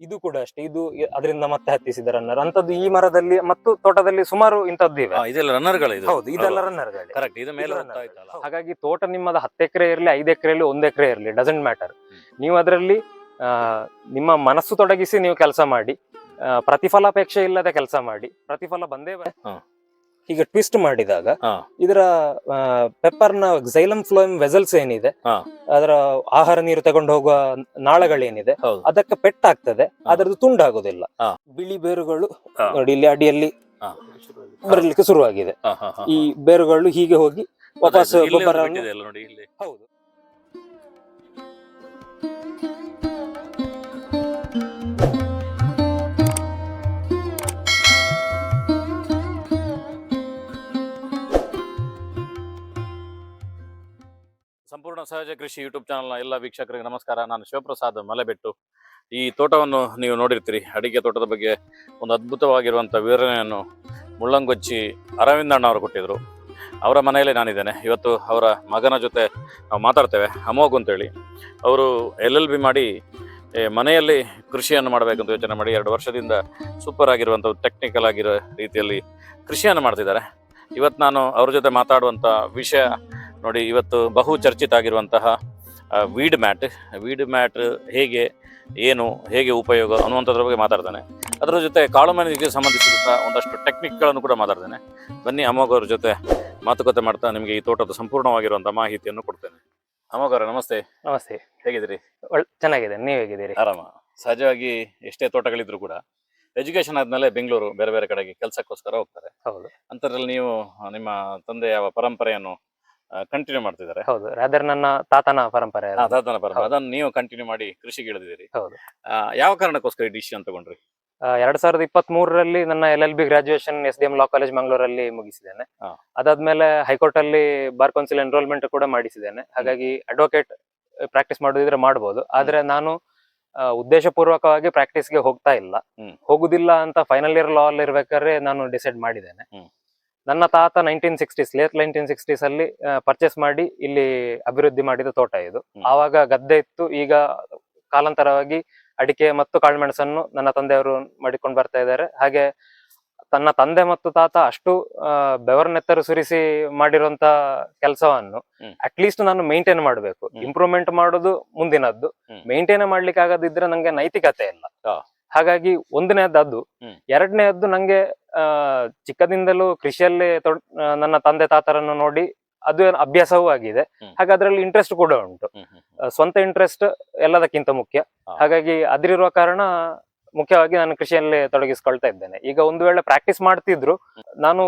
ಇದು ಕೂಡ ಅಷ್ಟೇ. ಇದು ಅದರಿಂದ ಮತ್ತೆ ಹತ್ತಿಸಿದ ರನ್ನರ್ ಅಂತದ್ದು ಈ ಮರದಲ್ಲಿ ಮತ್ತು ತೋಟದಲ್ಲಿ ಸುಮಾರು ಇಂಥದ್ದು ಇವೆ. ಇದೆಲ್ಲ ರನ್ನರ್ಗಳು ಇದು? ಹೌದು ಇದೆಲ್ಲ ರನ್ನರ್ ಕರೆಕ್ಟ್ ಇದು ಮೇಲೆ ಇದು ಹೋಗ್ತಾ ಇತ್ತಲ್ಲ? ಹಾಗಾಗಿ ತೋಟ ನಿಮ್ಮದು ಹತ್ತು ಎಕರೆ ಇರಲಿ ಐದು ಎಕರೆ ಇರಲಿ ಒಂದು ಎಕರೆ ಇರಲಿ ಡಸಂಟ್ ಮ್ಯಾಟರ್ ನೀವು ಅದರಲ್ಲಿ ನಿಮ್ಮ ಮನಸ್ಸು ತೊಡಗಿಸಿ ನೀವು ಕೆಲಸ ಮಾಡಿ. ಆ, ಪ್ರತಿಫಲಾಪೇಕ್ಷೆ ಇಲ್ಲದೆ ಕೆಲಸ ಮಾಡಿ. ಪ್ರತಿಫಲ ಬಂದೇ ಬ- ಹಾ. ಈಗ ಟ್ವಿಸ್ಟ್ ಮಾಡಿದಾಗ. ಇದರ ಪೆಪ್ಪರ್ನ ಝೈಲಮ್ ಫ್ಲೋಯಂ ವೆಸಲ್ಸ್ ಏನಿದೆ ಅದರ ಆಹಾರ ನೀರು ತಗೊಂಡು ಹೋಗುವ ನಾಳಗಳೇನಿದೆ ಅದಕ್ಕೆ ಪೆಟ್ಟಾಗ್ತದೆ ಅದರದ್ದು ತುಂಡಾಗುದಿಲ್ಲ. ಬಿಳಿ ಬೇರುಗಳು ನೋಡಿ ಇಲ್ಲಿ ಅಡಿಯಲ್ಲಿ. ಬರಲಿಕ್ಕೆ ಶುರುವಾಗಿದೆ. ಈ ಬೇರುಗಳು ಹೀಗೆ ಹೋಗಿ ವಾಪಸ್ ಇಲ್ಲಿ. ಹೌದು. ಸಹಜ ಕೃಷಿ ಯೂಟ್ಯೂಬ್ ಚಾನಲ್ನ ಎಲ್ಲ ವೀಕ್ಷಕರಿಗೆ ನಮಸ್ಕಾರ. ನಾನು ಶಿವಪ್ರಸಾದ್ ಮಲೆಬೆಟ್ಟು. ಈ ತೋಟವನ್ನು ನೀವು ನೋಡಿರ್ತೀರಿ. ಅಡಿಕೆ ತೋಟದ ಬಗ್ಗೆ ಒಂದು ಅದ್ಭುತವಾಗಿರುವಂಥ ವಿವರಣೆಯನ್ನು ಮುಳ್ಳಂಗೊಚ್ಚಿ ಅರವಿಂದ ಅಣ್ಣ ಅವರು ಕೊಟ್ಟಿದ್ರು. ಅವರ ಮನೆಯಲ್ಲೇ ನಾನಿದ್ದೇನೆ. ಇವತ್ತು ಅವರ ಮಗನ ಜೊತೆ ನಾವು ಮಾತಾಡ್ತೇವೆ. ಅಮೋಘ್ ಅಂತೇಳಿ. ಅವರು ಎಲ್ ಎಲ್ ಬಿ ಮಾಡಿ ಮನೆಯಲ್ಲಿ ಕೃಷಿಯನ್ನು ಮಾಡಬೇಕಂತ ಯೋಚನೆ ಮಾಡಿ ಎರಡು ವರ್ಷದಿಂದ ಸೂಪರ್ ಆಗಿರುವಂಥ ಟೆಕ್ನಿಕಲ್ ಆಗಿರೋ ರೀತಿಯಲ್ಲಿ ಕೃಷಿಯನ್ನು ಮಾಡ್ತಿದ್ದಾರೆ. ಇವತ್ತು ನಾನು ಅವ್ರ ಜೊತೆ ಮಾತಾಡುವಂಥ ವಿಷಯ ನೋಡಿ ಇವತ್ತು ಬಹು ಚರ್ಚಿತ ಆಗಿರುವಂತಹ ವೀಡ್ ಮ್ಯಾಟ್ ವೀಡ್ ಮ್ಯಾಟ್ ಹೇಗೆ ಏನು ಹೇಗೆ ಉಪಯೋಗ ಅನ್ನುವಂಥದ್ರ ಬಗ್ಗೆ ಮಾತಾಡ್ತಾನೆ. ಅದರ ಜೊತೆ ಕಾಳು ಮನೆಗೆ ಸಂಬಂಧಿಸಿದಂಥ ಒಂದಷ್ಟು ಟೆಕ್ನಿಕ್ಗಳನ್ನು ಕೂಡ ಮಾತಾಡ್ತೇನೆ. ಬನ್ನಿ ಅಮೋಘ್ ಜೊತೆ ಮಾತುಕತೆ ಮಾಡ್ತಾ ನಿಮಗೆ ಈ ತೋಟದ ಸಂಪೂರ್ಣವಾಗಿರುವಂಥ ಮಾಹಿತಿಯನ್ನು ಕೊಡ್ತೇನೆ. ಅಮೋಘ್ ನಮಸ್ತೆ. ನಮಸ್ತೆ. ಹೇಗಿದ್ದೀರಿ? ಚೆನ್ನಾಗಿದೆ ನೀವು ಹೇಗಿದ್ದೀರಿ? ಆರಾಮ. ಸಹಜವಾಗಿ ಎಷ್ಟೇ ತೋಟಗಳಿದ್ರು ಕೂಡ ಎಜುಕೇಶನ್ ಆದ್ಮೇಲೆ ಬೆಂಗಳೂರು ಬೇರೆ ಬೇರೆ ಕಡೆಗೆ ಕೆಲಸಕ್ಕೋಸ್ಕರ ಹೋಗ್ತಾರೆ. ಹೌದು. ಅಂತದ್ರಲ್ಲಿ ನೀವು ನಿಮ್ಮ ತಂದೆಯ ಪರಂಪರೆಯನ್ನು ಕಂಟಿನ್ಯೂ ಮಾಡ್ತಿದ್ದಾರೆ ಹೌದು ರಾದರ್ ನನ್ನ ತಾತನ ಪರಂಪರೆ ಅದು. ಅದಾದನ ಪರಂಪರೆ ಹೌದು. ಅದನ್ನು ನೀವು ಕಂಟಿನ್ಯೂ ಮಾಡಿ ಕೃಷಿಗೆ ಇಳಿದಿದ್ದೀರಿ ಹೌದು. ಆ, ಯಾವ ಕಾರಣಕ್ಕೋಸ್ಕರ ಈ ಡಿಸಿಷನ್ ತಗೊಂಡ್ರಿ ಆ, ಎರಡ್ ಸಾವಿರದ ಇಪ್ಪತ್ತ್ ಮೂರರಲ್ಲಿ ನನ್ನ L L B graduation S D M law college ಮಂಗಳೂರಲ್ಲಿ ಮುಗಿಸಿದ್ದೇನೆ ಹಾ. ಅದಾದ್ಮೇಲೆ ಹೈಕೋರ್ಟ್ ಅಲ್ಲಿ ಬಾರ್ ಕೌನ್ಸಿಲ್ ಎನ್ರೋಲ್ಮೆಂಟ್ ಕೂಡ ಮಾಡಿಸಿದ್ದೇನೆ ಹಾಗಾಗಿ ಅಡ್ವೊಕೇಟ್ ಪ್ರಾಕ್ಟೀಸ್ ಮಾಡೋದಿದ್ರೆ ಮಾಡಬಹುದು ಆದ್ರೆ ನಾನು ಆ, ಉದ್ದೇಶಪೂರ್ವಕವಾಗಿ ಪ್ರಾಕ್ಟೀಸ್ಗೆ ಹೋಗ್ತಾ ಇಲ್ಲ ಹ್ಮ್. ಹೋಗುದಿಲ್ಲ ಅಂತ ಫೈನಲ್ ಇಯರ್ ಲಾ ಅಲ್ಲಿ ಇರ್ಬೇಕಾದ್ರೆ ನಾನು ಡಿಸೈಡ್ ಮಾಡಿದ್ದೇನೆ ಹ್ಮ್. ನನ್ನ ತಾತ nineteen sixties late nineteen sixties ಅಲ್ಲಿ ಪರ್ಚೇಸ್ ಮಾಡಿ ಇಲ್ಲಿ ಅಭಿವೃದ್ಧಿ ಮಾಡಿದ ತೋಟ ಇದು. ಆವಾಗ ಗದ್ದೆ ಇತ್ತು. ಈಗ ಕಾಲಾಂತರವಾಗಿ ಅಡಿಕೆ ಮತ್ತು ಕಾಳುಮೆಣಸನ್ನು ನನ್ನ ತಂದೆಯವರು ಮಾಡಿಕೊಂಡು ಬರ್ತಾ ಇದ್ದಾರೆ. ಹಾಗೆ ತನ್ನ ತಂದೆ ಮತ್ತು ತಾತ ಅಷ್ಟು ಆ, ಬೆವರನ್ನೆತ್ತರು ಸುರಿಸಿ ಮಾಡಿರುವಂತ ಕೆಲಸವನ್ನು ಅಟ್ ಅಟ್ಲೀಸ್ಟ್ ನಾನು ಮೇಂಟೈನ್ ಮಾಡಬೇಕು. ಇಂಪ್ರೂವ್ಮೆಂಟ್ ಮಾಡೋದು ಮುಂದಿನದ್ದು. ಮೇಂಟೈನ್ ಮಾಡ್ಲಿಕ್ಕೆ ಆಗದಿದ್ರೆ ನಂಗೆ ನೈತಿಕತೆ ಇಲ್ಲ. ಹಾಗಾಗಿ ಒಂದನೇದ್ದು ಅದು. ಎರಡನೇದ್ದು ನಂಗೆ ಚಿಕ್ಕದಿಂದಲೂ ಕೃಷಿಯಲ್ಲಿ ತೊಡ್- ನನ್ನ ತಂದೆ ತಾತರನ್ನು ನೋಡಿ ಅದು ಅಭ್ಯಾಸವೂ ಆಗಿದೆ. ಹಾಗೆ ಅದರಲ್ಲಿ ಇಂಟ್ರೆಸ್ಟ್ ಕೂಡ ಉಂಟು. ಸ್ವಂತ ಇಂಟ್ರೆಸ್ಟ್ ಎಲ್ಲದಕ್ಕಿಂತ ಮುಖ್ಯ. ಹಾಗಾಗಿ ಅದ್ರಿರುವ ಕಾರಣ ಮುಖ್ಯವಾಗಿ ನಾನು ಕೃಷಿಯಲ್ಲಿ ತೊಡಗಿಸ್ಕೊಳ್ತಾ ಇದ್ದೇನೆ ಈಗ ಒಂದು ವೇಳೆ ಪ್ರಾಕ್ಟೀಸ್ ಮಾಡ್ತಿದ್ರು ನಾನು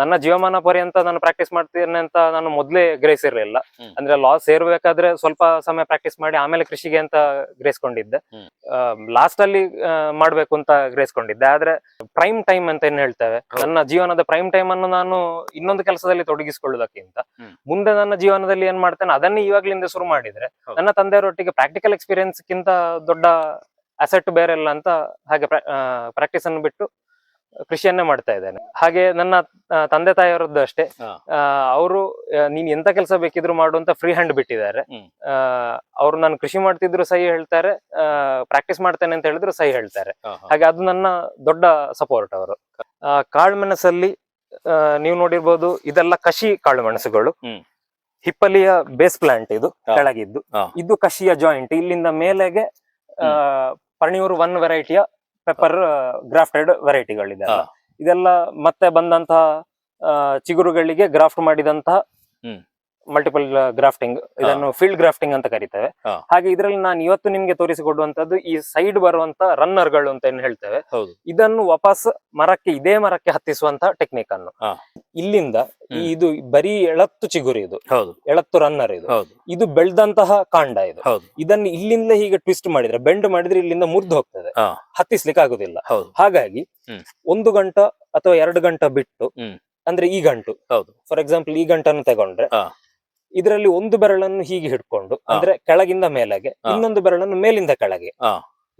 ನನ್ನ ಜೀವಮಾನ ಪರ್ಯಂತ ನಾನು ಪ್ರಾಕ್ಟೀಸ್ ಮಾಡ್ತೀನಿ ಅಂತ ನಾನು ಮೊದ್ಲೇ ಗ್ರಹಿಸಿರ್ಲಿಲ್ಲ. ಅಂದ್ರೆ ಲಾಸ್ ಸೇರ್ಬೇಕಾದ್ರೆ ಸ್ವಲ್ಪ ಸಮಯ ಪ್ರಾಕ್ಟೀಸ್ ಮಾಡಿ ಆಮೇಲೆ ಕೃಷಿಗೆ ಅಂತ ಗ್ರಹಿಸ್ಕೊಂಡಿದ್ದೆ. ಲಾಸ್ಟ್ ಅಲ್ಲಿ ಮಾಡ್ಬೇಕು ಅಂತ ಗ್ರಹಿಸ್ಕೊಂಡಿದ್ದೆ ಆದ್ರೆ ಪ್ರೈಮ್ ಟೈಮ್ ಅಂತ ಏನ್ ಹೇಳ್ತೇವೆ ನನ್ನ ಜೀವನದ ಪ್ರೈಮ್ ಟೈಮ್ ಅನ್ನು ನಾನು ಇನ್ನೊಂದು ಕೆಲಸದಲ್ಲಿ ತೊಡಗಿಸಿಕೊಳ್ಳುವುದಕ್ಕಿಂತ. ಮುಂದೆ ನನ್ನ ಜೀವನದಲ್ಲಿ ಏನ್ ಮಾಡ್ತೇನೆ ಅದನ್ನೇ ಇವಾಗ್ಲಿಂದ ಶುರು ಮಾಡಿದ್ರೆ. ನನ್ನ ತಂದೆಯವರೊಟ್ಟಿಗೆ ಪ್ರಾಕ್ಟಿಕಲ್ ಎಕ್ಸ್ಪೀರಿಯನ್ಸ್ ಕಿಂತ ದೊಡ್ಡ ಅಸೆಟ್ ಬೇರೆ ಇಲ್ಲ ಅಂತ ಹಾಗೆ ಪ್ರಾಕ್ಟೀಸ್ ಅನ್ನು ಬಿಟ್ಟು ಕೃಷಿಯನ್ನೇ ಮಾಡ್ತಾ ಇದ್ದೇನೆ ಹಾಗೆ ನನ್ನ ತಂದೆ ತಾಯಿಯವರದ್ದು ಅಷ್ಟೇ. ಅವರು ನೀನ್ ಎಂತ ಕೆಲಸ ಬೇಕಿದ್ರು ಮಾಡು ಅಂತ ಫ್ರೀ ಹ್ಯಾಂಡ್ ಬಿಟ್ಟಿದ್ದಾರೆ. ಅವರು ನಾನು ಕೃಷಿ ಮಾಡ್ತಿದ್ರು ಸಹಿ ಹೇಳ್ತಾರೆ ಪ್ರಾಕ್ಟೀಸ್ ಮಾಡ್ತೇನೆ ಅಂತ ಹೇಳಿದ್ರು ಸಹಿ ಹೇಳ್ತಾರೆ. ಹಾಗೆ ಅದು ನನ್ನ ದೊಡ್ಡ ಸಪೋರ್ಟ್ ಅವರು ಕಾಳುಮೆಣಸಲ್ಲಿ ನೀವು ನೋಡಿರ್ಬೋದು ಇದೆಲ್ಲ ಕಸಿ ಕಾಳುಮೆಣಸುಗಳು. ಹಿಪ್ಪಲಿಯ ಬೇಸ್ ಪ್ಲಾಂಟ್ ಇದು. ಕೆಳಗಿದ್ದು ಇದು ಕಸಿಯ ಜಾಯಿಂಟ್ ಇಲ್ಲಿಂದ ಮೇಲೆಗೆ ಪರ್ಣಿಯೂರು ಒನ್ ವೆರೈಟಿಯ ಪೆಪ್ಪರ್ ಗ್ರಾಫ್ಟೆಡ್ ವೆರೈಟಿಗಳಿದೆ ಇದೆಲ್ಲ ಮತ್ತೆ ಬಂದಂತಹ ಚಿಗುರುಗಳಿಗೆ ಗ್ರಾಫ್ಟ್ ಮಾಡಿದಂತಹ. ಮಲ್ಟಿಪಲ್ ಗ್ರಾಫ್ಟಿಂಗ್ ಇದನ್ನು ಫೀಲ್ಡ್ ಗ್ರಾಫ್ಟಿಂಗ್ ಅಂತ ಕರೀತೇವೆ. ಹಾಗೆ ಇದರಲ್ಲಿ ನಾನು ಇವತ್ತು ನಿಮ್ಗೆ ತೋರಿಸಿಕೊಡುವಂತದ್ದು ಈ ಸೈಡ್ ಬರುವಂತ ರನ್ನರ್ಗಳು ಅಂತ ಏನ್ ಹೇಳ್ತೇವೆ. ಹೌದು. ಇದನ್ನು ವಾಪಸ್ ಮರಕ್ಕೆ ಇದೇ ಮರಕ್ಕೆ ಹತ್ತಿಸುವಂತ ಟೆಕ್ನಿಕ್ ಅನ್ನು. ಇಲ್ಲಿಂದ ಇದು ಬರೀ ಎಳತ್ತು ಚಿಗುರಿ ಇದು. ಹೌದು. ಎಳತ್ತು ರನ್ನರ್ ಇದು. ಹೌದು. ಇದು ಬೆಳ್ದಂತಹ ಕಾಂಡ ಇದು. ಇದನ್ನು ಇಲ್ಲಿಂದ ಹೀಗೆ ಟ್ವಿಸ್ಟ್ ಮಾಡಿದ್ರೆ ಬೆಂಡ್ ಮಾಡಿದ್ರೆ ಇಲ್ಲಿಂದ ಮುರಿದು ಹೋಗ್ತದೆ. ಹತ್ತಿಸ್ಲಿಕ್ಕೆ ಆಗುದಿಲ್ಲ. ಹೌದು. ಹಾಗಾಗಿ. ಒಂದು ಗಂಟ ಅಥವಾ ಎರಡು ಗಂಟ ಬಿಟ್ಟು ಅಂದ್ರೆ ಈ ಗಂಟು. ಹೌದು. ಫಾರ್ ಎಕ್ಸಾಂಪಲ್ ಈ ಗಂಟನ್ನು ತಗೊಂಡ್ರೆ. ಇದರಲ್ಲಿ ಒಂದು ಬೆರಳನ್ನು ಹೀಗೆ ಹಿಡ್ಕೊಂಡು ಅಂದ್ರೆ ಕೆಳಗಿಂದ ಮೇಲೆಗೆ ಇನ್ನೊಂದು ಬೆರಳನ್ನು ಮೇಲಿಂದ ಕೆಳಗೆ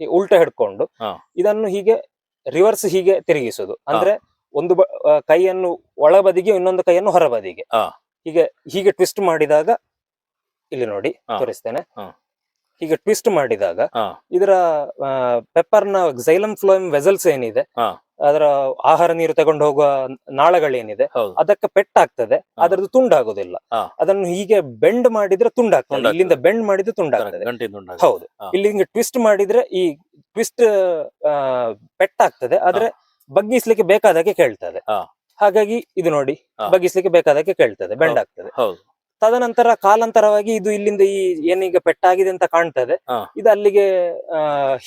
ಉಲ್ಟ ಹಿಡ್ಕೊಂಡು ಇದನ್ನು ಹೀಗೆ ರಿವರ್ಸ್ ಹೀಗೆ ತಿರುಗಿಸುದು. ಅಂದ್ರೆ ಒಂದು ಕೈಯನ್ನು ಒಳಬದಿಗೆ ಇನ್ನೊಂದು ಕೈಯನ್ನು ಹೊರಬದಿಗೆ. ಹೀಗೆ ಹೀಗೆ ಟ್ವಿಸ್ಟ್ ಮಾಡಿದಾಗ ಇಲ್ಲಿ ನೋಡಿ. ತೋರಿಸ್ತೇನೆ. ಹೀಗೆ ಟ್ವಿಸ್ಟ್ ಮಾಡಿದಾಗ ಇದರ ಪೆಪ್ಪರ್ನ ನ ವೆಸಲ್ಸ್ ಏನಿದೆ. ಅದರ ಆಹಾರ ನೀರು ತಗೊಂಡು ಹೋಗುವ ನಾಳಗಳೇನಿದೆ ಅದಕ್ಕೆ ಪೆಟ್ಟಾಗ್ತದೆ. ಅದರದ್ದು ತುಂಡಾಗೋದಿಲ್ಲ. ಅದನ್ನು ಹೀಗೆ ಬೆಂಡ್ ಮಾಡಿದ್ರೆ ತುಂಡಾಗ್ತದೆ. ಇಲ್ಲಿಂದ ಬೆಂಡ್ ಮಾಡಿದ್ರೆ ತುಂಡಾಗ್ತದೆ. ಹೌದು. ಇಲ್ಲಿ ಹಿಂಗೆ ಟ್ವಿಸ್ಟ್ ಮಾಡಿದ್ರೆ ಈ ಟ್ವಿಸ್ಟ್ ಪೆಟ್ಟಾಗ್ತದೆ ಆದ್ರೆ ಬಗ್ಗಿಸ್ಲಿಕ್ಕೆ ಬೇಕಾದಾಗೆ ಕೇಳ್ತದೆ. ಹಾಗಾಗಿ ಇದು ನೋಡಿ. ಬಗ್ಗಿಸ್ಲಿಕ್ಕೆ ಬೇಕಾದಾಗೆ ಕೇಳ್ತದೆ ಬೆಂಡ್ ಆಗ್ತದೆ ತದನಂತರ ಕಾಲಾಂತರವಾಗಿ ಇದು ಇಲ್ಲಿಂದ ಈ ಏನೀಗ ಪೆಟ್ಟಾಗಿದೆ ಅಂತ ಕಾಣ್ತದೆ. ಇದು ಅಲ್ಲಿಗೆ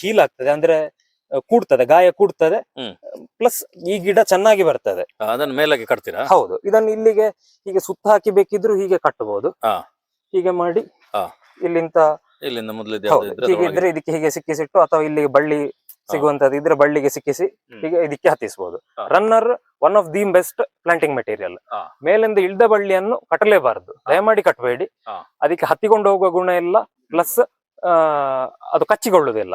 ಹೀಲ್ ಆಗ್ತದೆ ಅಂದ್ರೆ ಕೂಡ್ತದೆ ಗಾಯ ಕೂಡ್ತದೆ. ಪ್ಲಸ್ ಈ ಗಿಡ ಚೆನ್ನಾಗಿ ಬರ್ತದೆ. ಅದನ್ನ ಮೇಲಾಗಿ ಕಟ್ತೀರಾ? ಹೌದು ಇದನ್ನು ಇಲ್ಲಿಗೆ ಹೀಗೆ ಸುತ್ತ ಹಾಕಿ ಬೇಕಿದ್ರು ಹೀಗೆ ಕಟ್ಟಬಹುದು. ಹೀಗೆ ಮಾಡಿ ಇಲ್ಲಿಂತ ಇಲ್ಲಿಂದ ಇದ್ರೆ ಹೀಗೆ ಇದ್ರೆ ಇದಕ್ಕೆ ಹೀಗೆ ಸಿಕ್ಕಿಸಿಟ್ಟು ಅಥವಾ ಇಲ್ಲಿ ಬಳ್ಳಿ ಸಿಗುವಂತದ್ದು ಇದ್ರೆ ಬಳ್ಳಿಗೆ ಸಿಕ್ಕಿಸಿ ಹೀಗೆ ಇದಕ್ಕೆ ಹತ್ತಿಸಬಹುದು runner one of the best planting material ಮೇಲಿಂದ ಇಳ್ದ ಬಳ್ಳಿಯನ್ನು ಕಟ್ಟಲೇಬಾರದು. ದಯಮಾಡಿ ಕಟ್ಟಬೇಡಿ. ಅದಕ್ಕೆ ಹತ್ತಿಕೊಂಡು ಹೋಗುವ ಗುಣ ಇಲ್ಲ. ಪ್ಲಸ್ ಅದು ಕಚ್ಚಿಕೊಳ್ಳುವುದಿಲ್ಲ.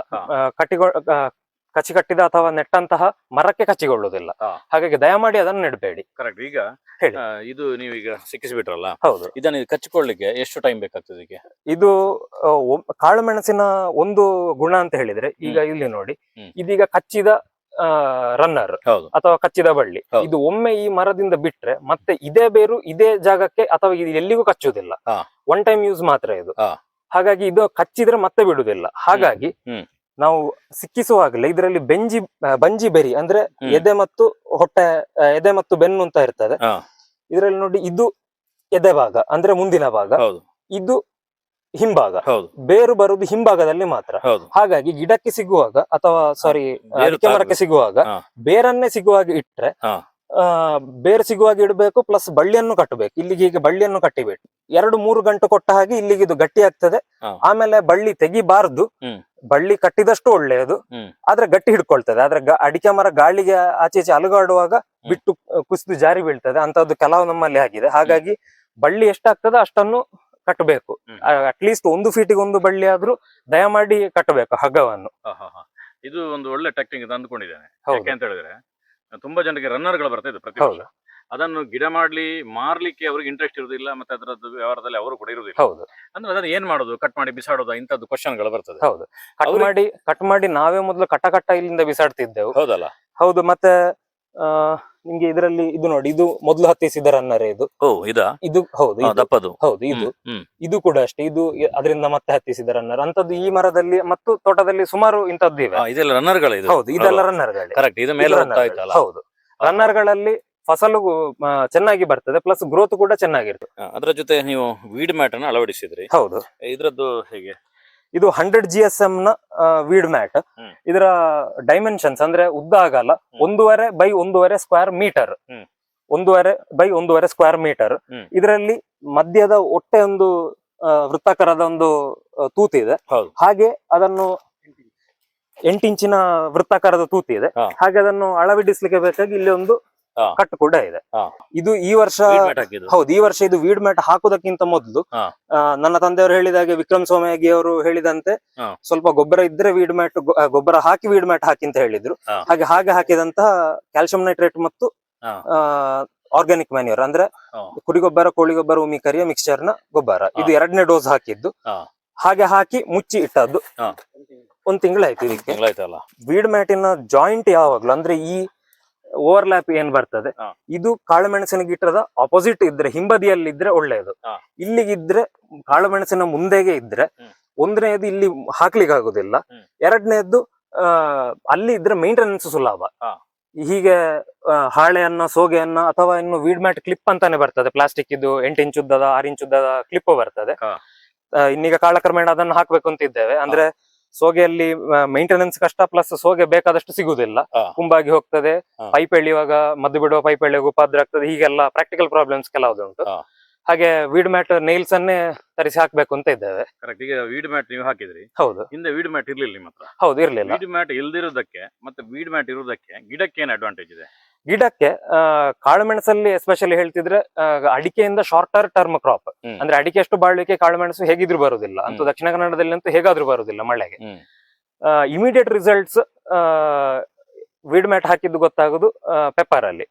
ಕಟ್ಟಿಕೊ ಕಟ್ಟಿಗೊ ಕಚ್ಚಿ ಕಟ್ಟಿದ ಅಥವಾ ನೆಟ್ಟಂತಹ ಮರಕ್ಕೆ ಕಚ್ಚಿಕೊಳ್ಳುವುದಿಲ್ಲ ಹಾ. ಹಾಗಾಗಿ ದಯಮಾಡಿ ಅದನ್ನು ನೆಡಬೇಡಿ. ಕರೆಕ್ಟ್ ಈಗ ಹೇಳಿ. ಆ, ಇದು ನೀವೀಗ ಸಿಕ್ಕಿಸ್ಬಿಟ್ರಲ್ಲ? ಹೌದು. ಇದನ್ನ ಇದು ಕಚ್ಚಿಕೊಳ್ಳಿಕ್ಕೆ ಎಷ್ಟು ಟೈಮ್ ಬೇಕಾಗ್ತದೆ ಇದಕ್ಕೆ? ಇದು ಕಾಳು ಮೆಣಸಿನ ಒಂದು ಗುಣ ಅಂತ ಹೇಳಿದ್ರೆ ಈಗ ಇಲ್ಲಿ ನೋಡಿ ಇದೀಗ ಕಚ್ಚಿದ ರನ್ನರ್ ಅಥವಾ ಕಚ್ಚಿದ ಬಳ್ಳಿ ಇದು ಒಮ್ಮೆ ಈ ಮರದಿಂದ ಬಿಟ್ರೆ ಮತ್ತೆ ಇದೇ ಬೇರು ಇದೇ ಜಾಗಕ್ಕೆ ಅಥವಾ ಇದು ಎಲ್ಲಿಗೂ ಕಚ್ಚುವುದಿಲ್ಲ. ಒನ್ ಟೈಮ್ ಯೂಸ್ ಮಾತ್ರ ಇದು. ಹಾಗಾಗಿ ಇದು ಕಚ್ಚಿದ್ರೆ ಮತ್ತೆ ಬಿಡುವುದಿಲ್ಲ. ಹಾಗಾಗಿ. ನಾವು ಸಿಕ್ಕಿಸುವಾಗಲೇ ಇದರಲ್ಲಿ ಬೆಂಜಿ ಬಂಜಿ ಬೆರಿ ಅಂದ್ರೆ ಎದೆ ಮತ್ತು ಹೊಟ್ಟೆ ಎದೆ ಮತ್ತು ಬೆನ್ನು ಅಂತ ಇರ್ತದೆ. ಇದರಲ್ಲಿ ನೋಡಿ ಇದು ಎದೆ ಭಾಗ ಅಂದ್ರೆ ಮುಂದಿನ ಭಾಗ. ಇದು ಹಿಂಭಾಗ. ಬೇರು ಬರುವುದು ಹಿಂಭಾಗದಲ್ಲಿ ಮಾತ್ರ. ಹಾಗಾಗಿ ಗಿಡಕ್ಕೆ ಸಿಗುವಾಗ ಅಥವಾ ಸಾರಿ ಅಡಿಕೆ ಮರಕ್ಕೆ ಸಿಗುವಾಗ. ಬೇರನ್ನೇ ಸಿಗುವಾಗ ಇಟ್ರೆ ಬೇರು ಸಿಗುವಾಗ ಇಡಬೇಕು ಪ್ಲಸ್ ಬಳ್ಳಿಯನ್ನು ಕಟ್ಟಬೇಕು. ಇಲ್ಲಿಗೆ ಈಗ ಬಳ್ಳಿಯನ್ನು ಕಟ್ಟಿಬೇಕು. ಎರಡು ಮೂರು ಗಂಟೆ ಕೊಟ್ಟ ಹಾಗೆ ಇಲ್ಲಿಗೆ ಇದು ಗಟ್ಟಿ ಆಗ್ತದೆ ಆಮೇಲೆ ಬಳ್ಳಿ ತೆಗಿಬಾರ್ದು. ಬಳ್ಳಿ ಕಟ್ಟಿದಷ್ಟು ಒಳ್ಳೆಯದು. ಆದ್ರೆ ಗಟ್ಟಿ ಹಿಡ್ಕೊಳ್ತದೆ. ಆದ್ರೆ ಅಡಿಕೆ ಮರ ಗಾಳಿಗೆ ಆಚೆ ಈಚೆ ಅಲುಗಾಡುವಾಗ ಬಿಟ್ಟು ಕುಸಿದು ಜಾರಿ ಬೀಳ್ತದೆ. ಅಂತದ್ದು ಕೆಲವು ನಮ್ಮಲ್ಲಿ ಆಗಿದೆ. ಹಾಗಾಗಿ ಬಳ್ಳಿ ಎಷ್ಟಾಗ್ತದೆ ಅಷ್ಟನ್ನು ಕಟ್ಟಬೇಕು. ಅಟ್ ಅಟ್ಲೀಸ್ಟ್ ಒಂದು ಫೀಟಿಗೆ ಒಂದು ಬಳ್ಳಿ ಆದ್ರೂ ದಯಮಾಡಿ ಕಟ್ಟಬೇಕು ಹಗ್ಗವನ್ನು. ಇದು ಒಂದು ಒಳ್ಳೆ ಟೆಕ್ನಿಕ್ ಅಂದ್ಕೊಂಡಿದ್ದೇನೆ ಯಾಕೆ ಅಂತ ಹೇಳಿದ್ರೆ ತುಂಬಾ ಜನರಿಗೆ ರನ್ನರ್ಗಳು ಬರ್ತಾ ಪ್ರತಿ ವರ್ಷ. ಅದನ್ನು ಗಿಡ ಮಾಡ್ಲಿ ಮಾರ್ಲಿಕ್ಕೆ ಅವ್ರಿಗೆ ಇಂಟ್ರೆಸ್ಟ್ ಇರುವುದಿಲ್ಲ ಮತ್ತೆ ಅದರದ್ದು ವ್ಯವಹಾರದಲ್ಲಿ ಅವರು ಕೂಡ ಇರುವುದಿಲ್ಲ ಹೌದು. ಅಂದ್ರೆ ಅದನ್ನ ಏನ್ ಮಾಡೋದು? ಕಟ್ ಮಾಡಿ ಬಿಸಾಡೋದು ಇಂಥದ್ದು ಕ್ವಶನ್ಗಳು ಬರ್ತದೆ. ಹೌದು. ಕಟ್ ಮಾಡಿ ಕಟ್ ಮಾಡಿ ನಾವೇ ಮೊದಲು ಕಟ್ಟ ಕಟ್ಟ ಇಲ್ಲಿಂದ ಬಿಸಾಡ್ತಿದ್ದೆವು. ಹೌದಲ್ಲ? ಹೌದು ಮತ್ತೆ ನಿಮ್ಗೆ ಇದರಲ್ಲಿ ಇದು ನೋಡಿ ಇದು ಮೊದಲು ಹತ್ತಿಸಿದ ರನ್ನರೇ ಇದು ಇದಾ? ಇದು ಹೌದು. ದಪ್ಪದು. ಹೌದು ಇದು. ಇದು ಕೂಡ ಅಷ್ಟೇ ಇದು ಅದರಿಂದ ಮತ್ತೆ ಹತ್ತಿಸಿದ ರನ್ನರ್ ಅಂತದ್ದು ಈ ಮರದಲ್ಲಿ ಮತ್ತು ತೋಟದಲ್ಲಿ ಸುಮಾರು ಇಂಥದ್ದು ಇವೆ. ರನ್ನರ್ಗಳು ಹೌದು ಇದೆಲ್ಲ ರನ್ನರ್ಗಳು ಕರೆಕ್ಟ್ ಇದು ಮೇಲೆ. ಹೌದು. ರನ್ನರ್ಗಳಲ್ಲಿ ಫಸಲು ಚೆನ್ನಾಗಿ ಬರ್ತದೆ ಪ್ಲಸ್ ಗ್ರೋತ್ ಕೂಡ ಚೆನ್ನಾಗಿರ್ತದೆ ಅದರ ಜೊತೆ ನೀವು ವೀಡ್ ಮ್ಯಾಟ್ ಅನ್ನು ಅಳವಡಿಸಿದ್ರಿ. ಹೌದು. ಇದ್ರದ್ದು ಹೇಗೆ? ಇದು ಹಂಡ್ರೆಡ್ ಜಿ ಎಸ್ ಎಂ ನ ವೀಡ್ ಮ್ಯಾಟ್ ಇದರ ಡೈಮೆನ್ಷನ್ಸ್ ಅಂದ್ರೆ ಉದ್ದ ಆಗಲ್ಲ ಒಂದೂವರೆ ಬೈ ಒಂದೂವರೆ ಸ್ಕ್ವೇರ್ ಮೀಟರ್. ಒಂದೂವರೆ ಬೈ ಒಂದೂವರೆ ಸ್ಕ್ವೇರ್ ಮೀಟರ್. ಇದರಲ್ಲಿ ಮಧ್ಯದ ಒಟ್ಟೆ ಒಂದು ವೃತ್ತಾಕಾರದ ಒಂದು ತೂತಿದೆ. ಹಾಗೆ ಅದನ್ನು ಎಂಟಿಂಚಿನ ವೃತ್ತಾಕಾರದ ತೂತಿ ಇದೆ. ಹಾಗೆ ಅದನ್ನು ಅಳವಡಿಸ್ಲಿಕ್ಕೆ ಬೇಕಾಗಿ ಇಲ್ಲಿ ಒಂದು ಹಾ. ಕಟ್ಟು ಕೂಡ ಇದೆ. ಇದು ಈ ವರ್ಷ ಹೌದು ಈ ವರ್ಷ ಇದು ವೀಡ್ ಮ್ಯಾಟ್ ಹಾಕುದಕ್ಕಿಂತ ಮೊದಲು ನನ್ನ ತಂದೆಯವರು ಹೇಳಿದಾಗೆ ವಿಕ್ರಮ್ ಸೋಮಯಾಗಿ ಅವರು ಹೇಳಿದಂತೆ ಸ್ವಲ್ಪ ಗೊಬ್ಬರ ಇದ್ರೆ ವೀಡ್ ಮ್ಯಾಟ್ ಗೊಬ್ಬರ ಹಾಕಿ ವೀಡ್ ಮ್ಯಾಟ್ ಹಾಕಿ ಅಂತ ಹೇಳಿದ್ರು. ಹಾಗೆ ಹಾಗೆ ಹಾಕಿದಂತಹ ಕ್ಯಾಲ್ಸಿಯಂ ನೈಟ್ರೇಟ್ ಮತ್ತು. ಆರ್ಗ್ಯಾನಿಕ್ ಮ್ಯಾನ್ಯೂರ್ ಅಂದ್ರೆ. ಕುರಿ ಗೊಬ್ಬರ ಕೋಳಿ ಗೊಬ್ಬರ ಉಮಿಕರಿಯ ಮಿಕ್ಸ್ಚರ್ನ ಗೊಬ್ಬರ. ಇದು ಎರಡನೇ ಡೋಸ್ ಹಾಕಿದ್ದು. ಹಾಗೆ ಹಾಕಿ ಮುಚ್ಚಿ ಇಟ್ಟದ್ದು. ಒಂದ್ ತಿಂಗಳಾಯ್ತು ಇದಕ್ಕೆ. ವೀಡ್ ಮ್ಯಾಟಿನ ಜಾಯಿಂಟ್ ಯಾವಾಗ್ಲೂ ಅಂದ್ರೆ ಈ ಓವರ್ಲ್ಯಾಪ್ ಏನ್ ಬರ್ತದೆ. ಇದು ಕಾಳುಮೆಣಸಿನ ಗಿಟ್ಟದ ಅಪೋಸಿಟ್ ಇದ್ರೆ ಹಿಂಬದಿಯಲ್ಲಿ ಇದ್ರೆ ಒಳ್ಳೆಯದು. ಇಲ್ಲಿಗಿದ್ರೆ ಕಾಳುಮೆಣಸಿನ ಮುಂದೆಗೆ ಇದ್ರೆ. ಒಂದನೇದು ಇಲ್ಲಿ ಹಾಕ್ಲಿಕ್ಕೆ ಆಗುದಿಲ್ಲ. ಎರಡನೇದ್ದು ಅಲ್ಲಿ ಇದ್ರೆ ಮೇಂಟೆನೆನ್ಸ್ ಸುಲಭ. ಹೀಗೆ ಹಾಳೆಯನ್ನ ಸೋಗೆಯನ್ನ ಅಥವಾ ಇನ್ನು ವೀಡ್ ಮ್ಯಾಟ್ ಕ್ಲಿಪ್ ಅಂತಾನೆ ಬರ್ತದೆ ಪ್ಲಾಸ್ಟಿಕ್ ಇದು ಎಂಟು ಇಂಚ್ ಉದ್ದದ ಆರು ಇಂಚ್ ಉದ್ದದ ಕ್ಲಿಪ್ ಬರ್ತದೆ ಇನ್ನೀಗ ಕಾಲಕ್ರಮೇಣ ಅದನ್ನು ಹಾಕ್ಬೇಕು ಅಂತ ಇದ್ದೇವೆ ಅಂದ್ರೆ ಸೋಗೆಯಲ್ಲಿ ಮೈಂಟೆನೆನ್ಸ್ ಕಷ್ಟ ಪ್ಲಸ್ ಸೋಗೆ ಬೇಕಾದಷ್ಟು ಸಿಗುವುದಿಲ್ಲ. ಕುಂಬಾಗಿ ಹೋಗ್ತದೆ. ಪೈಪ್ ಎಳಿಯುವಾಗ ಮದ್ದು ಬಿಡುವ ಪೈಪ್ ಎಳೆಯುವಾಗ ಉಪದ್ರ ಆಗ್ತದೆ. ಹೀಗೆಲ್ಲ ಪ್ರಾಕ್ಟಿಕಲ್ ಪ್ರಾಬ್ಲಮ್ಸ್ ಕೆಲವುದುಂಟು. ಹಾಗೆ ವೀಡ್ ಮ್ಯಾಟ್ ನೈಲ್ಸ್ ಅನ್ನೇ ತರಿಸಿ ಹಾಕ್ಬೇಕು ಅಂತ ಇದ್ದೇವೆ. ಕರೆಕ್ಟ್ ಈಗ ವೀಡ್ ಮ್ಯಾಟ್ ನೀವು ಹಾಕಿದ್ರಿ. ಹೌದು. ಹಿಂದೆ ವೀಡ್ ಮ್ಯಾಟ್ ಇರ್ಲಿಲ್ಲ ನಿಮ್ಮ ಹತ್ರ. ಹೌದು ಇರ್ಲಿಲ್ಲ. ವೀಡ್ ಮ್ಯಾಟ್ ಇಲ್ದಿರೋದಕ್ಕೆ ಮತ್ತೆ ವೀಡ್ ಮ್ಯಾಟ್ ಇರೋದಕ್ಕೆ ಗಿಡಕ್ಕೆ ಏನ್ ಅಡ್ವಾಂಟೇಜ್ ಇದೆ? ಗಿಡಕ್ಕೆ ಕಾಳುಮೆಣಸಲ್ಲಿ ಎಸ್ಪೆಷಲಿ ಹೇಳ್ತಿದ್ರೆ ಅಡಿಕೆಯಿಂದ ಶಾರ್ಟರ್ ಟರ್ಮ್ ಕ್ರಾಪ್ ಅಂದ್ರೆ ಅಡಿಕೆ ಅಷ್ಟು ಬಾಳ್ಲಿಕ್ಕೆ ಕಾಳುಮೆಣಸು ಹೇಗಿದ್ರು ಬರುದಿಲ್ಲ ಅಂತೂ ದಕ್ಷಿಣ ಕನ್ನಡದಲ್ಲಿ ಅಂತೂ ಹೇಗಾದ್ರೂ ಬರುದಿಲ್ಲ ಮಳೆಗೆ. ಇಮಿಡಿಯೇಟ್ ರಿಸಲ್ಟ್ಸ್ ವೀಡ್ ಮ್ಯಾಟ್ ಹಾಕಿದ್ದು ಗೊತ್ತಾಗುದು ಪೆಪ್ಪರ್ ಅಲ್ಲಿ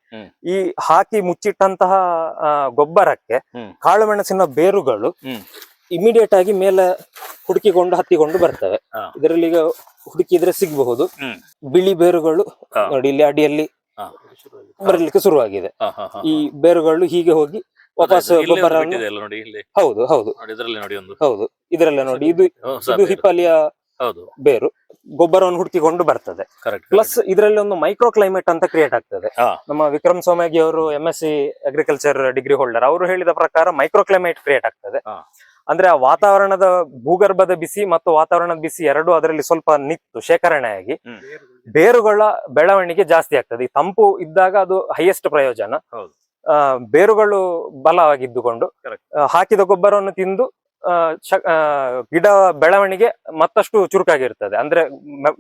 ಈ ಹಾಕಿ ಮುಚ್ಚಿಟ್ಟಂತಹ ಗೊಬ್ಬರಕ್ಕೆ. ಕಾಳುಮೆಣಸಿನ ಬೇರುಗಳು. ಇಮಿಡಿಯೇಟ್ ಆಗಿ ಮೇಲೆ ಹುಡುಕಿಕೊಂಡು ಹತ್ತಿಕೊಂಡು ಬರ್ತವೆ ಇದರಲ್ಲಿ ಈಗ ಹುಡುಕಿದ್ರೆ ಸಿಗಬಹುದು ಬಿಳಿ ಬೇರುಗಳು. ನೋಡಿ ಇಲ್ಲಿ ಅಡಿಯಲ್ಲಿ. ಬರಲಿಕ್ಕೆ ಶುರುವಾಗಿದೆ. ಈ ಬೇರುಗಳು ಹೀಗೆ ಹೋಗಿ ವಾಪಸ್ ನೋಡಿ ಇಲ್ಲಿ. ಹೌದು ಹೌದು. ನೋಡಿ ಇದರಲ್ಲಿ ನೋಡಿ ಒಂದು. ಹೌದು ಇದರಲ್ಲೇ ನೋಡಿ. ಇದು ಇದು ಬೇರು. ಹೌದು. ಬೇರು. ಗೊಬ್ಬರವನ್ನು ಹುಡುಕಿಕೊಂಡು ಬರ್ತದೆ. ಕರೆಕ್ಟ್ ಪ್ಲಸ್ ಇದರಲ್ಲಿ ಒಂದು ಮೈಕ್ರೋ ಕ್ಲೈಮೇಟ್ ಅಂತ ಕ್ರಿಯೇಟ್ ಆಗ್ತದೆ. ನಮ್ಮ ವಿಕ್ರಮ್ ಸೋಮಾಗಿ ಅವರು M S C agriculture degree holder ಅವರು ಹೇಳಿದ ಪ್ರಕಾರ ಮೈಕ್ರೋ ಕ್ಲೈಮೇಟ್ ಕ್ರಿಯೇಟ್ ಆಗ್ತದೆ. ಅಂದ್ರೆ ಆ ವಾತಾವರಣದ ಭೂಗರ್ಭದ ಬಿಸಿ ಮತ್ತು ವಾತಾವರಣದ ಬಿಸಿ ಎರಡು ಅದರಲ್ಲಿ ಸ್ವಲ್ಪ ನಿತ್ತು ಶೇಖರಣೆಯಾಗಿ. ಬೇರುಗಳ ಬೆಳವಣಿಗೆ ಜಾಸ್ತಿ ಆಗ್ತದೆ ಈ ತಂಪು ಇದ್ದಾಗ ಅದು ಹೈಯೆಸ್ಟ್ ಪ್ರಯೋಜನ. ಬೇರುಗಳು ಬಲವಾಗಿದ್ದುಕೊಂಡು. ಹಾಕಿದ ಗೊಬ್ಬರವನ್ನು ತಿಂದು ಗಿಡ ಬೆಳವಣಿಗೆ ಮತ್ತಷ್ಟು ಚುರುಕಾಗಿರ್ತದೆ ಅಂದ್ರೆ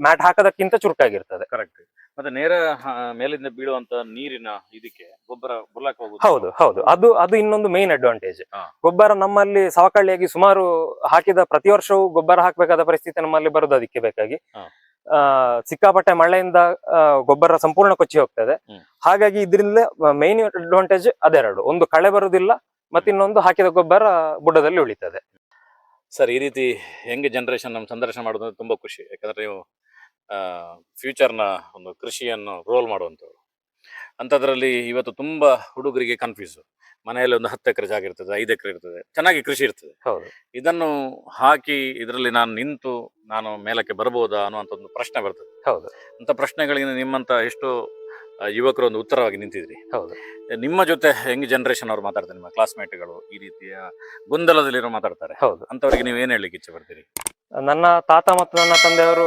ಮ್ಯಾಟ್ ಹಾಕದಕ್ಕಿಂತ ಚುರುಕಾಗಿರ್ತದೆ ಕರೆಕ್ಟ್ ಮತ್ತೆ ನೇರ ಮೇಲಿಂದ ಬೀಳುವಂತ ನೀರಿನ ಇದಕ್ಕೆ ಗೊಬ್ಬರ ಬರ್ಲಾಕ್ ಹೋಗುದು ಹೌದು ಹೌದು. ಅದು ಅದು ಇನ್ನೊಂದು ಮೇನ್ ಅಡ್ವಾಂಟೇಜ್ ಗೊಬ್ಬರ ನಮ್ಮಲ್ಲಿ ಸವಕಳಿಯಾಗಿ ಸುಮಾರು ಹಾಕಿದ ಪ್ರತಿ ವರ್ಷವೂ ಗೊಬ್ಬರ ಹಾಕಬೇಕಾದ ಪರಿಸ್ಥಿತಿ ನಮ್ಮಲ್ಲಿ ಬರುದು ಅದಕ್ಕೆ ಬೇಕಾಗಿ. ಆ ಸಿಕ್ಕಾಪಟ್ಟೆ ಮಳೆಯಿಂದ ಗೊಬ್ಬರ ಸಂಪೂರ್ಣ ಕೊಚ್ಚಿ ಹೋಗ್ತದೆ. ಹಾಗಾಗಿ ಇದರಿಂದ ಮೇನ್ ಅಡ್ವಾಂಟೇಜ್ ಅದೆರಡು. ಒಂದು ಕಳೆ ಬರುದಿಲ್ಲ ಮತ್ತಿನ್ನೊಂದು ಹಾಕಿದ ಗೊಬ್ಬರ ಬುಡದಲ್ಲಿ ಉಳಿತದೆ. ಸರ್ ಈ ರೀತಿ ಯಂಗ್ ಜನರೇಷನ್ ನಮ್ಮ ಸಂದರ್ಶನ ಮಾಡೋದಂದ್ರೆ ತುಂಬಾ ಖುಷಿ. ಯಾಕಂದ್ರೆ ನೀವು ಫ್ಯೂಚರ್ನ ಒಂದು ಕೃಷಿಯನ್ನು ರೋಲ್ ಮಾಡುವಂಥವ್ರು. ಅಂಥದ್ರಲ್ಲಿ ಇವತ್ತು ತುಂಬಾ ಹುಡುಗರಿಗೆ ಕನ್ಫ್ಯೂಸ್ ಮನೆಯಲ್ಲಿ ಒಂದು ಹತ್ತು ಎಕರೆ ಜಾಗ ಇರ್ತದೆ ಐದು ಎಕರೆ ಇರ್ತದೆ ಚೆನ್ನಾಗಿ ಕೃಷಿ ಇರ್ತದೆ. ಹೌದು. ಇದನ್ನು ಹಾಕಿ ಇದರಲ್ಲಿ ನಾನು ನಿಂತು ನಾನು ಮೇಲಕ್ಕೆ ಬರ್ಬೋದಾ ಅನ್ನುವಂಥ ಒಂದು ಪ್ರಶ್ನೆ ಬರ್ತದೆ. ಹೌದು. ಅಂತ ಪ್ರಶ್ನೆಗಳಿಗೆ ನಿಮ್ಮಂತ ಎಷ್ಟೋ ಯುವಕರು ಒಂದು ಉತ್ತರವಾಗಿ ನಿಂತಿದ್ರಿ. ಹೌದು. ನಿಮ್ಮ ಜೊತೆ ಹೆಂಗ್ ಜನರೇಷನ್ ಅವರು ಮಾತಾಡ್ತಾರೆ ನಿಮ್ಮ ಕ್ಲಾಸ್ಮೇಟ್ಗಳು ಈ ರೀತಿಯ ಗೊಂದಲದಲ್ಲಿರೋ ಮಾತಾಡ್ತಾರೆ. ಹೌದು. ಅಂತವರಿಗೆ ನೀವು ಏನು ಹೇಳಲಿಕ್ಕೆ ಇಚ್ಛೆ ಪಡ್ತೀರಿ? ನನ್ನ ತಾತ ಮತ್ತು ನನ್ನ ತಂದೆಯವರು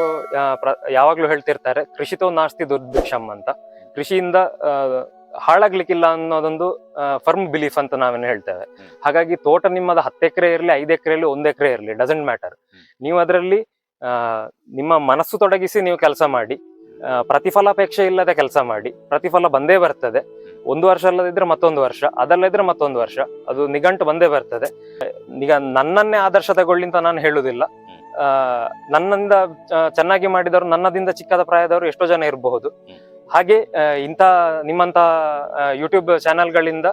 ಯಾವಾಗ್ಲೂ ಹೇಳ್ತಿರ್ತಾರೆ ಕೃಷಿತೋ ನಾಸ್ತಿ ದುರ್ಭಿಕ್ಷಂ ಅಂತ. ಕೃಷಿಯಿಂದ ಹಾಳಾಗ್ಲಿಕ್ಕಿಲ್ಲ ಅನ್ನೋದೊಂದು ಫರ್ಮ್ ಬಿಲೀಫ್ ಅಂತ ನಾವೇನು ಹೇಳ್ತೇವೆ. ಹಾಗಾಗಿ ತೋಟ ನಿಮ್ಮದು ಹತ್ತು ಎಕರೆ ಇರಲಿ ಐದು ಎಕರೆ ಇರಲಿ ಒಂದು ಎಕರೆ ಇರಲಿ ಡಸಂಟ್ ಮ್ಯಾಟರ್ ನೀವು ಅದರಲ್ಲಿ ನಿಮ್ಮ ಮನಸ್ಸು ತೊಡಗಿಸಿ ನೀವು ಕೆಲಸ ಮಾಡಿ ಪ್ರತಿಫಲ ಪ್ರತಿಫಲಾಪೇಕ್ಷೆ ಇಲ್ಲದೆ ಕೆಲಸ ಮಾಡಿ ಪ್ರತಿಫಲ ಬಂದೇ ಬರ್ತದೆ. ಒಂದು ವರ್ಷ ಅಲ್ಲದಿದ್ರೆ ಮತ್ತೊಂದು ವರ್ಷ ಅದಲ್ಲದಿದ್ರೆ ಮತ್ತೊಂದು ವರ್ಷ ಅದು ನಿಘಂಟು ಬಂದೇ ಬರ್ತದೆ. ಈಗ ನನ್ನನ್ನೇ ಆದರ್ಶ ತಗೊಳ್ಳಿ ಅಂತ ನಾನು ಹೇಳುದಿಲ್ಲ. ಆ, ನನ್ನಿಂದ ಚೆನ್ನಾಗಿ ಮಾಡಿದವರು ನನ್ನದಿಂದ ಚಿಕ್ಕದ ಪ್ರಾಯದವರು ಎಷ್ಟೋ ಜನ ಇರಬಹುದು. ಹಾಗೆ ಇಂಥ ನಿಮ್ಮಂತ ಯೂಟ್ಯೂಬ್ ಚಾನೆಲ್ಗಳಿಂದ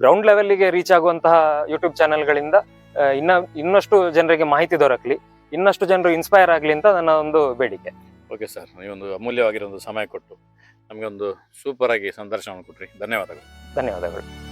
ಗ್ರೌಂಡ್ ಲೆವೆಲ್ಗೆ ರೀಚ್ ಆಗುವಂತಹ ಯೂಟ್ಯೂಬ್ ಚಾನೆಲ್ಗಳಿಂದ ಇನ್ನ ಇನ್ನಷ್ಟು ಜನರಿಗೆ ಮಾಹಿತಿ ದೊರಕಲಿ ಇನ್ನಷ್ಟು ಜನರು ಇನ್ಸ್ಪೈರ್ ಆಗಲಿ ಅಂತ ನನ್ನ ಒಂದು ಬೇಡಿಕೆ. ಓಕೆ ಸರ್ ನೀವೊಂದು ಅಮೂಲ್ಯವಾಗಿರೋ ಒಂದು ಸಮಯ ಕೊಟ್ಟು ನಮಗೆ ಒಂದು ಸೂಪರ್ ಆಗಿ ಸಂದರ್ಶನ ಕೊಟ್ರಿ. ಧನ್ಯವಾದಗಳು. ಧನ್ಯವಾದಗಳು.